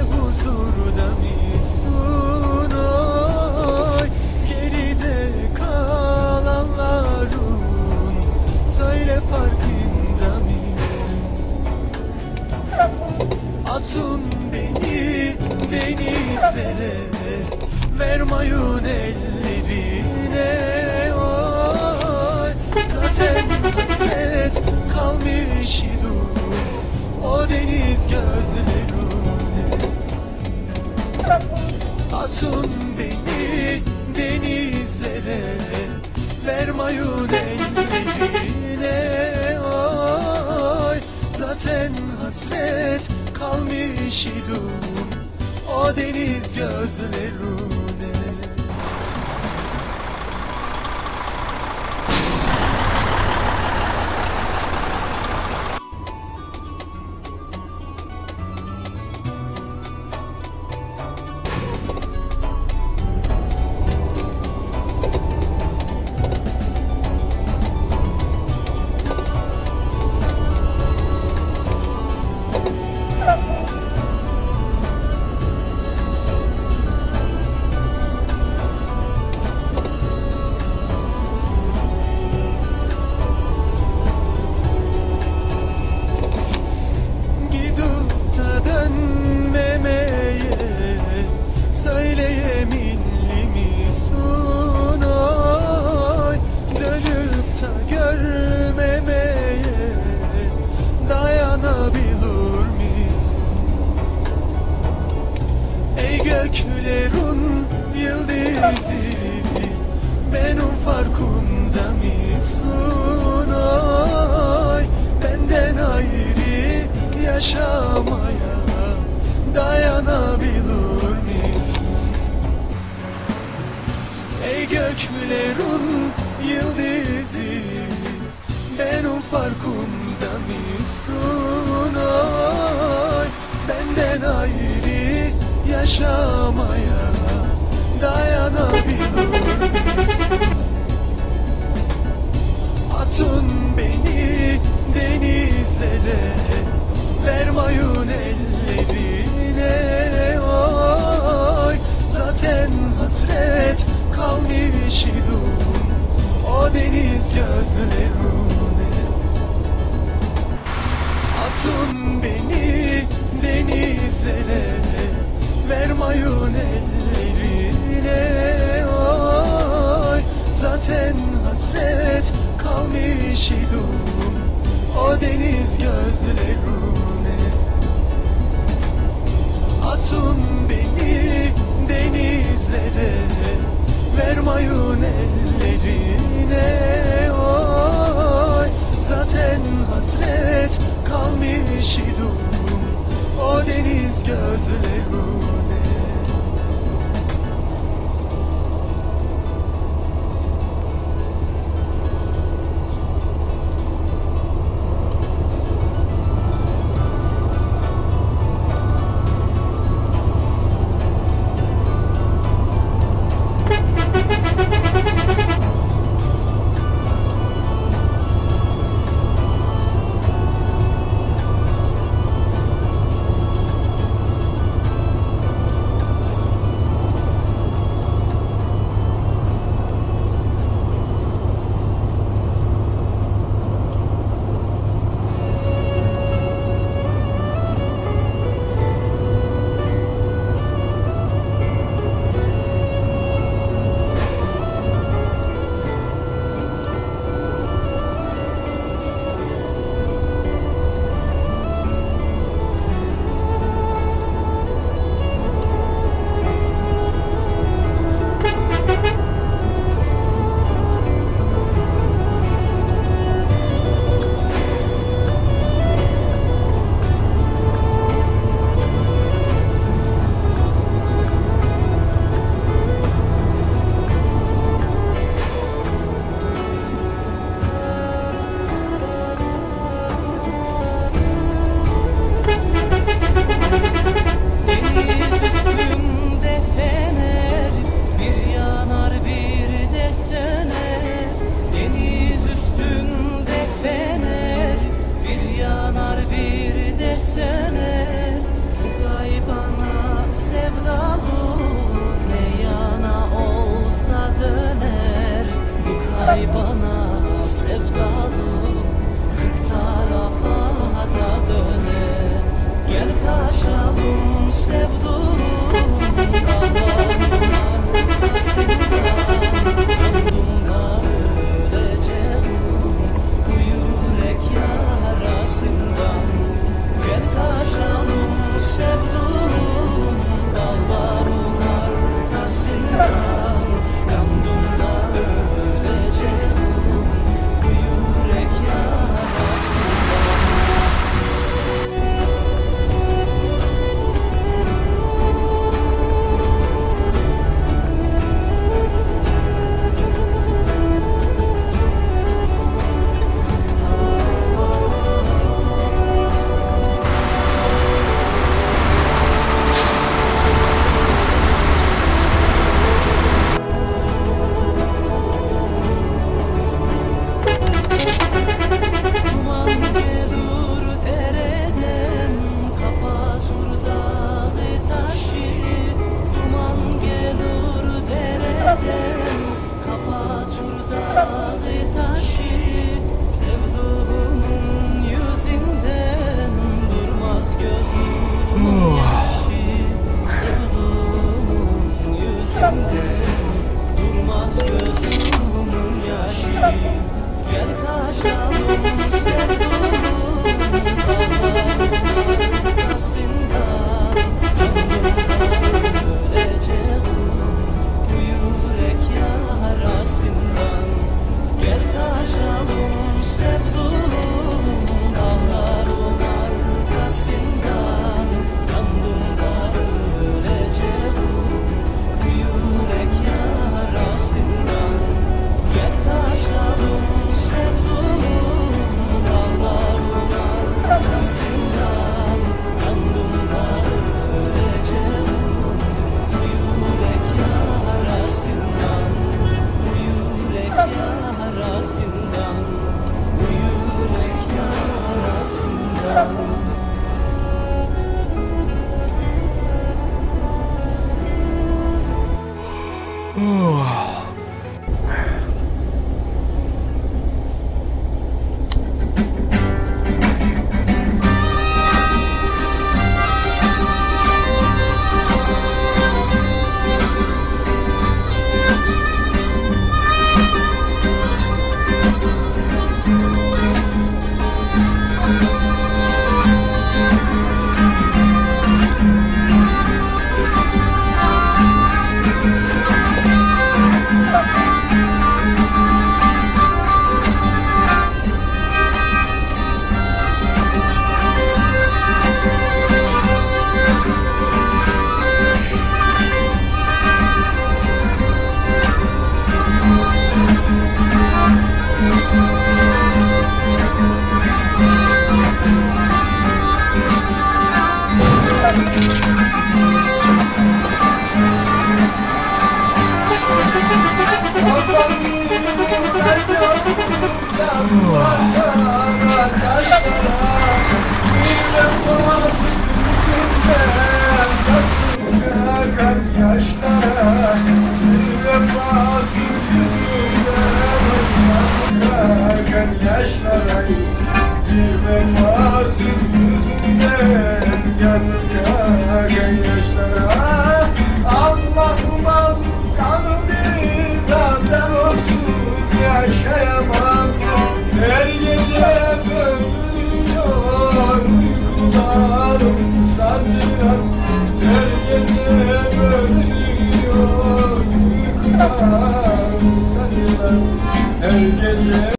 huzurda mısın oy? Geride kalanların Söyle farkında mısın? Atın beni denizlere Vermayın ellerine oy. Zaten hasret kalmış idim O deniz gözlerine Atın beni denizlere Vermayın ellerine oy Zaten hasret kalmış idim O deniz gözlerine isso yıldızı Benim farkında mısın? Oy Benden ayrı yaşamaya misin Atın beni denizlere Vermayın ellerine. Oy Zaten hasret kalmış O deniz gözlerine Atın beni denizlere Vermayın ellerine oy Zaten hasret kalmış idim O deniz gözlerine Atın beni denizlere Vermayın ellerine oy. Zaten hasret kalmış idim O deniz gözlerine Durmaz gözümün yaşı. Gel kaçalım sevdolum Kalan yaşlara Bir vefasız yüzüne Gönül yaşlara bakan saçlar her gece.